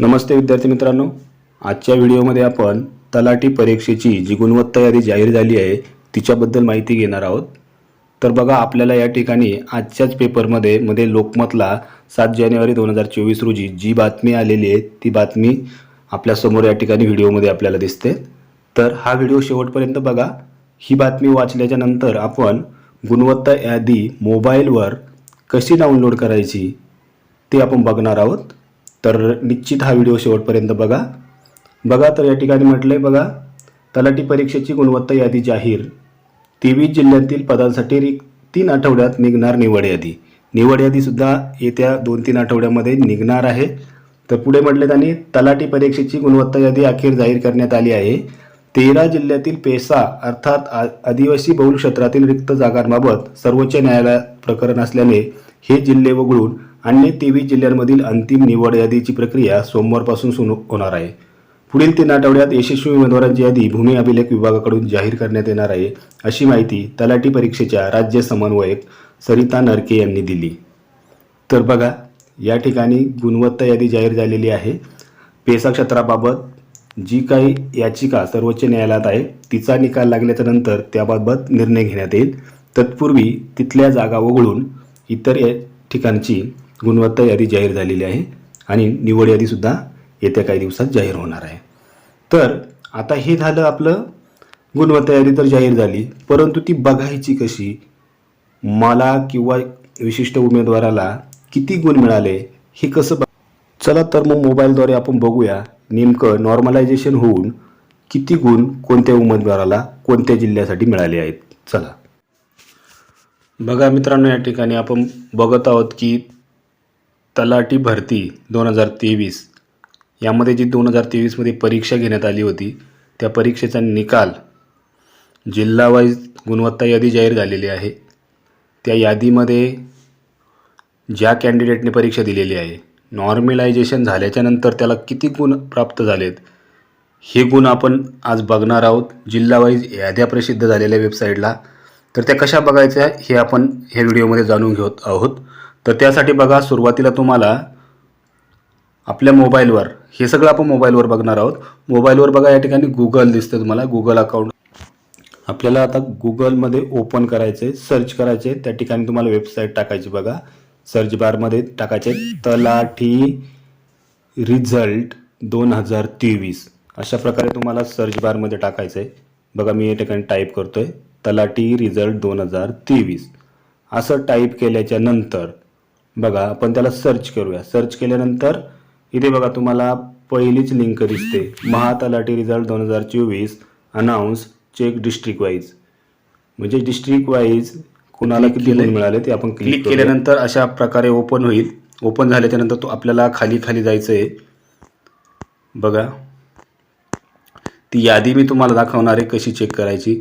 नमस्ते विद्यार्थी मित्रांनो. आजच्या व्हिडिओमध्ये आपण तलाठी परीक्षेची जी गुणवत्ता यादी जाहीर झाली आहे तिच्याबद्दल माहिती घेणार आहोत. तर बघा आपल्याला या ठिकाणी आजच्याच पेपरमध्ये मध्ये लोकमतला सात जानेवारी दोन हजार चोवीस रोजी जी बातमी आलेली आहे ती बातमी आपल्यासमोर या ठिकाणी व्हिडिओमध्ये आपल्याला दिसते. तर हा व्हिडिओ शेवटपर्यंत बघा. ही बातमी वाचल्याच्या नंतर आपण गुणवत्ता यादी मोबाईलवर कशी डाउनलोड करायची ते आपण बघणार आहोत. तर निश्चित हा व्हिडिओ शेवटपर्यंत बघा. बघा तर या ठिकाणी म्हटलं आहे बघा तलाठी परीक्षेची गुणवत्ता यादी जाहीर. तेवीस जिल्ह्यातील पदांसाठी रिक तीन आठवड्यात निघणार निवड यादी. निवड यादीसुद्धा येत्या दोन तीन आठवड्यामध्ये निघणार आहे. तर पुढे म्हटले त्यांनी तलाठी परीक्षेची गुणवत्ता यादी अखेर जाहीर करण्यात आली आहे. तेरा जिल्ह्यातील पेसा अर्थात आ आदिवासी बहुल क्षेत्रातील रिक्त जागांबाबत सर्वोच्च न्यायालयात प्रकरण असल्याने हे जिल्हे वगळून अन्य तेवीस जिल्ह्यांमधील अंतिम निवड यादीची प्रक्रिया सोमवारपासून सुरू होणार आहे. पुढील तीन आठवड्यात यशस्वी उमेदवारांची यादी भूमी अभिलेख विभागाकडून जाहीर करण्यात येणार आहे अशी माहिती तलाठी परीक्षेच्या राज्य समन्वयक सरिता नरके यांनी दिली. तर बघा या ठिकाणी गुणवत्ता यादी जाहीर झालेली आहे. पेसा क्षेत्राबाबत जी काही याचिका सर्वोच्च न्यायालयात आहे तिचा निकाल लागल्याच्या नंतर त्याबाबत निर्णय घेण्यात येईल. तत्पूर्वी तिथल्या जागा वगळून इतर या ठिकाणची गुणवत्ता यादी जाहीर झालेली आहे आणि निवड यादीसुद्धा येत्या काही दिवसात जाहीर होणार आहे. तर आता हे झालं आपलं गुणवत्ता यादी तर जाहीर झाली परंतु ती बघायची कशी? मला किंवा विशिष्ट उमेदवाराला किती गुण मिळाले हे कसं बघ चला तर मग मोबाईलद्वारे आपण बघूया नेमकं नॉर्मलायझेशन होऊन किती गुण कोणत्या उमेदवाराला कोणत्या जिल्ह्यासाठी मिळाले आहेत. चला. बघा मित्रांनो या ठिकाणी आपण बघत आहोत की तलाठी भरती दोन हजार तेवीस. यामध्ये जी दोन हजार तेवीसमध्ये परीक्षा घेण्यात आली होती त्या परीक्षेचा निकाल जिल्हावाईज गुणवत्ता यादी जाहीर झालेली आहे. त्या यादीमध्ये ज्या कॅन्डिडेटने परीक्षा दिलेली आहे नॉर्मलायझेशन झाल्याच्यानंतर त्याला किती गुण प्राप्त झालेत हे गुण आपण आज बघणार आहोत. जिल्हावाईज याद्या प्रसिद्ध झालेल्या वेबसाईटला. तर त्या कशा बघायच्या हे आपण ह्या व्हिडिओमध्ये जाणून घेत आहोत. तर त्यासाठी बघा सुरुवातीला तुम्हाला आपल्या मोबाईलवर हे सगळं आपण मोबाईलवर बघणार आहोत. मोबाईलवर बघा या ठिकाणी गुगल दिसतं तुम्हाला. गुगल अकाउंट आपल्याला आता गुगलमध्ये ओपन करायचे सर्च करायचे त्या ठिकाणी तुम्हाला वेबसाईट टाकायची बघा. सर्च बारमध्ये टाकायचे तलाठी रिझल्ट दोन हजार तेवीस. अशा प्रकारे तुम्हाला सर्च बारमध्ये टाकायचं आहे बघा मी या ठिकाणी टाईप करतो आहे तलाठी रिझल्ट दोन हजार तेवीस. असं टाईप केल्याच्यानंतर बघा आपण त्याला सर्च करूया. सर्च केल्यानंतर इथे बघा तुम्हाला पहिलीच लिंक दिसते. महातलाठी रिझल्ट दोन हजार चोवीस अनाऊन्स चेक डिस्ट्रिक्ट वाईज म्हणजे डिस्ट्रिक्ट वाईज कुणाला किती गुण मिळाले ते आपण क्लिक केल्यानंतर अशा प्रकारे ओपन होईल. ओपन झाल्याच्यानंतर तो आपल्याला खाली खाली जायचं आहे बघा. ती यादी मी तुम्हाला दाखवणार आहे कशी चेक करायची.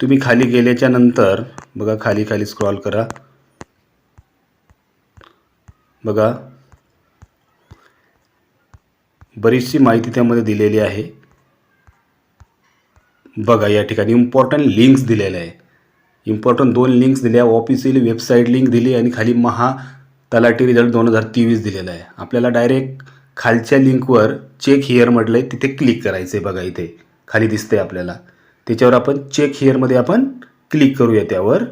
तुम्ही खाली गेल्याच्यानंतर बघा खाली खाली स्क्रॉल करा. बघा. बरीचशी माहिती त्यामध्ये दिलेली आहे. बघा या ठिकाणी इम्पॉर्टंट लिंक्स दिलेल्या आहे इम्पॉर्टंट दोन लिंक्स दिल्या ऑफिशियल वेबसाईट लिंक दिली आणि खाली महा तलाठी रिझल्ट दोन हजार तेवीस दिलेला आहे. आपल्याला डायरेक्ट खालच्या लिंकवर चेक हिअर म्हटलं आहे तिथे क्लिक करायचं आहे बघा इथे. खाली दिसते आपल्याला. त्याच्यावर आपण चेक हिअरमध्ये आपण क्लिक करूया त्यावर.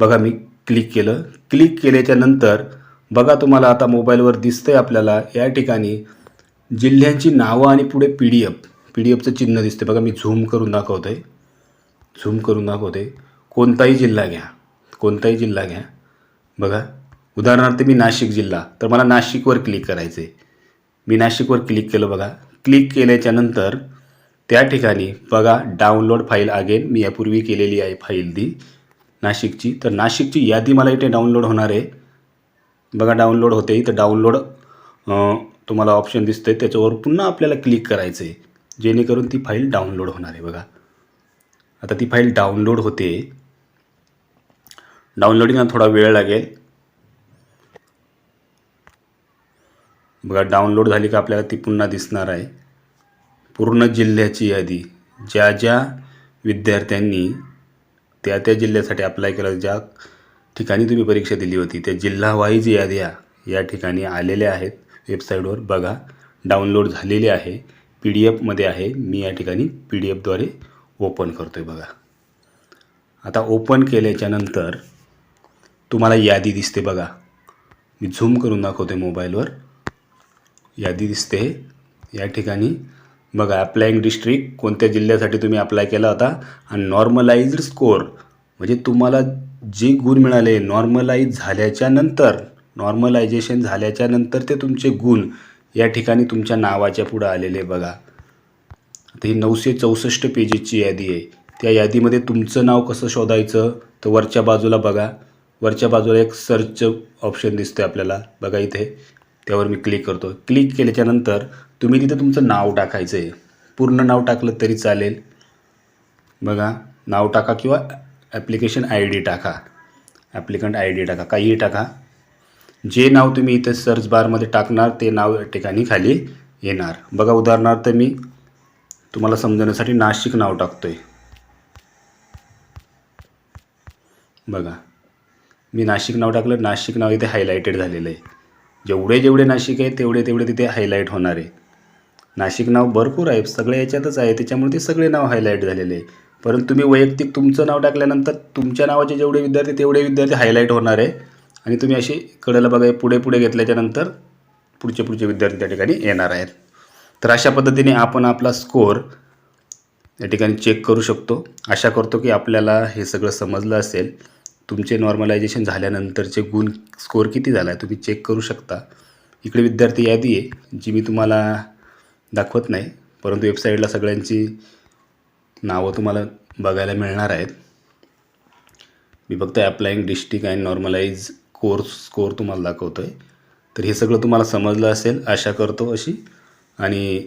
बघा मी क्लिक केलं. क्लिक केल्याच्यानंतर बघा तुम्हाला आता मोबाईलवर दिसतंय आपल्याला या ठिकाणी जिल्ह्यांची नावं आणि पुढे P D F. P D एफचं चिन्ह दिसते बघा मी झूम करून दाखवतो आहे झूम करून दाखवते कोणताही जिल्हा घ्या. कोणताही जिल्हा घ्या. बघा उदाहरणार्थ मी नाशिक जिल्हा. तर मला नाशिकवर क्लिक करायचं आहे मी नाशिकवर क्लिक केलं बघा. क्लिक केल्याच्यानंतर त्या ठिकाणी बघा डाउनलोड फाईल अगेन मी यापूर्वी केलेली आहे फाईल ती नाशिकची. तर नाशिकची यादी मला इथे डाउनलोड होणार आहे. बघा डाउनलोड होते इथं. डाउनलोड तुम्हाला ऑप्शन दिसतं आहे त्याच्यावर पुन्हा आपल्याला क्लिक करायचं आहे जेणेकरून ती फाईल डाउनलोड होणार आहे बघा. आता ती फाईल डाउनलोड होते. डाउनलोडिंगला थोडा वेळ लागेल. बघा डाउनलोड झाली का आपल्याला ती पुन्हा दिसणार आहे. पूर्ण जिल्ह्याची यादी. ज्या ज्या विद्यार्थ्यांनी त्या त्या जिल्ह्यासाठी अप्लाय केलं ज्या ठिकाणी तुम्ही परीक्षा दिली होती. त्या जिल्हावाईज याद्या या ठिकाणी आलेल्या आहेत. वेबसाईटवर बघा. डाउनलोड झालेली आहे. पी डी एफमध्ये आहे. मी या ठिकाणी पी डी एफद्वारे ओपन करतो आहे बघा. आता ओपन केल्याच्यानंतर तुम्हाला यादी दिसते बघा. मी झूम करून दाखवते मोबाईलवर. यादी दिसते. या ठिकाणी बघा अप्लाइंग डिस्ट्रिक्ट कोणत्या जिल्ह्यासाठी तुम्ही अप्लाय केला होता? आणि नॉर्मलाइज्ड स्कोअर म्हणजे तुम्हाला जे गुण मिळाले नॉर्मलाईज झाल्याच्यानंतर नॉर्मलायझेशन झाल्याच्यानंतर ते तुमचे गुण या ठिकाणी तुमच्या नावाच्या पुढं आलेले बघा. आता ही नऊशे चौसष्ट पेजेसची यादी आहे. त्या यादीमध्ये तुमचं नाव कसं शोधायचं तर वरच्या बाजूला बघा. वरच्या बाजूला एक सर्च ऑप्शन दिसतं आपल्याला. बघा इथे. त्यावर मी क्लिक करतो. क्लिक केल्याच्यानंतर तुम्ही तिथे तुमचं नाव टाकायचं आहे पूर्ण नाव टाकलं तरी चालेल. बघा. नाव टाका किंवा ॲप्लिकेशन आय डी टाका. ॲप्लिकंट आय डी टाका. काहीही टाका. जे नाव तुम्ही इथे सर्च बारमध्ये टाकणार ते नाव ठिकाणी खाली येणार. बघा उदाहरणार्थ मी तुम्हाला समजण्यासाठी नाशिक नाव टाकतो आहे बघा मी नाशिक नाव टाकलं नाशिक नाव इथे हायलायटेड झालेलं आहे. जेवढे जेवढे नाशिक आहे तेवढे तेवढे तिथे हायलाईट होणार आहे. नाशिक नाव भरपूर आहे सगळे याच्यातच आहे त्याच्यामुळे ते सगळे नाव हायलाईट झालेले आहे. परंतु तुम्ही वैयक्तिक तुमचं नाव टाकल्यानंतर तुमच्या नावाचे जेवढे विद्यार्थी तेवढे विद्यार्थी हायलाईट होणार आहे. आणि तुम्ही अशी कडेला बघा पुढे पुढे घेतल्याच्यानंतर पुढचे पुढचे विद्यार्थी त्या ठिकाणी येणार आहेत. तर अशा पद्धतीने आपण आपला स्कोअर या ठिकाणी चेक करू शकतो. आशा करतो की आपल्याला हे सगळं समजलं असेल. तुमचे नॉर्मलायझेशन झाल्यानंतरचे गुण स्कोअर किती झाला आहे तुम्ही चेक करू शकता. इकडे विद्यार्थी यादी आहे जी मी तुम्हाला दाखवत नाही परंतु वेबसाईटला सगळ्यांची नावं तुम्हाला बघायला मिळणार आहेत. मी फक्त applying district and normalise course score तुम्हाला दाखवतो आहे तर हे सगळं तुम्हाला समजलं असेल आशा करतो अशी. आणि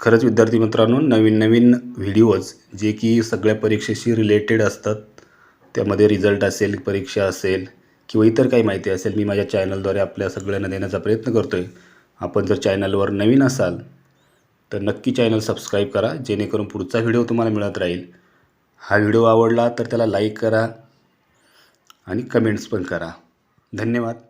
खरंच विद्यार्थी मित्रांनो नवीन नवीन व्हिडिओज जे की सगळ्या परीक्षेशी रिलेटेड असतात त्यामध्ये रिझल्ट असेल परीक्षा असेल किंवा इतर काही माहिती असेल मी माझ्या चॅनलद्वारे आपल्या सगळ्यांना देण्याचा प्रयत्न करतो आहे आपण जर चॅनलवर नवीन असाल तर नक्की चॅनल सबस्क्राईब करा जेणेकरून पुढचा व्हिडिओ तुम्हाला मिळत राहील. हा व्हिडिओ आवडला तर त्याला लाईक करा आणि कमेंट्स पण करा. धन्यवाद.